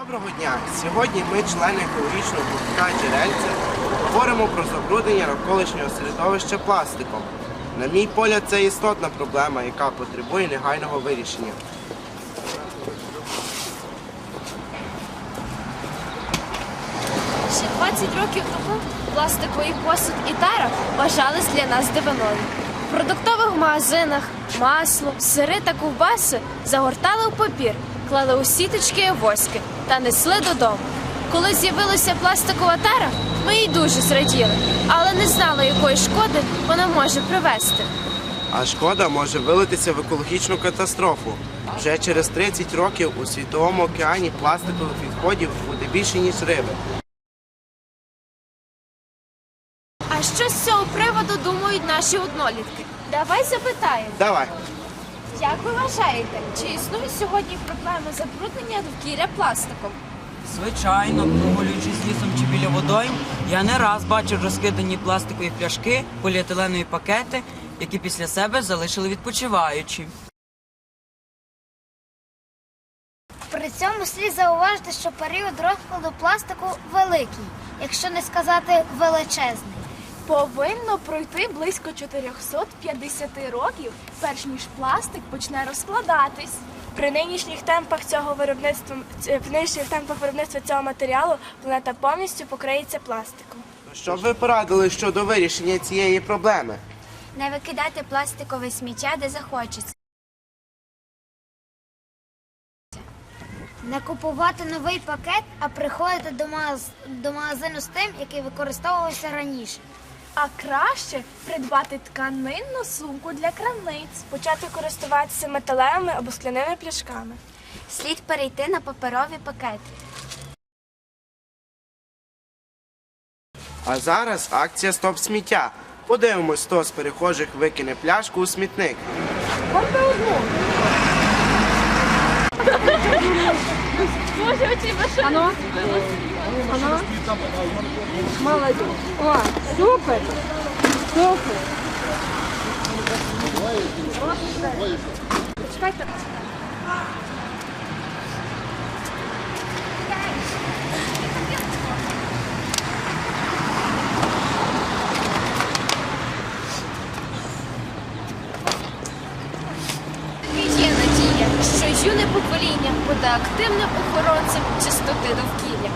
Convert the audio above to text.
Доброго дня! Сьогодні ми, члени екологічного гуртка Джерельце, говоримо про забруднення навколишнього середовища пластиком. На мій погляд, це істотна проблема, яка потребує негайного вирішення. Ще 20 років тому пластиковий посуд і тара вважались для нас дивиною. В продуктових магазинах масло, сири та ковбаси загортали в папір, клали у сіточки і воски та несли додому. Коли з'явилася пластикова тара, ми їй дуже зраділи, але не знали, якої шкоди вона може привести. А шкода може вилитися в екологічну катастрофу. Вже через 30 років у світовому океані пластикових відходів буде більше, ніж риби. А що з цього приводу думають наші однолітки? Давай запитаємо. Давай. Як ви вважаєте, чи існує сьогодні проблема забруднення довкілля пластиком? Звичайно, прогулюючись лісом чи біля водойм, я не раз бачив розкидані пластикові пляшки, поліетиленові пакети, які після себе залишили відпочиваючі. При цьому слід зауважити, що період розкладу пластику великий, якщо не сказати величезний. Повинно пройти близько 450 років, перш ніж пластик почне розкладатись. При нинішніх темпах цього виробництва ц- при нинішніх темпах виробництва цього матеріалу планета повністю покриється пластиком. Що б ви порадили щодо вирішення цієї проблеми? Не викидати пластикове сміття, де захочеться. Не купувати новий пакет, а приходити до магазину з тим, який використовувався раніше. А краще придбати тканинну сумку для крамниць, почати користуватися металевими або скляними пляшками. Слід перейти на паперові пакети. А зараз акція Стоп сміття. Подивимось, хто з перехожих викине пляшку у смітник. Боже, очень большое. Оно? Оно? Молодец. О, супер. Супер. Читать-то. Юне покоління буде активним охоронцем чистоти довкілля.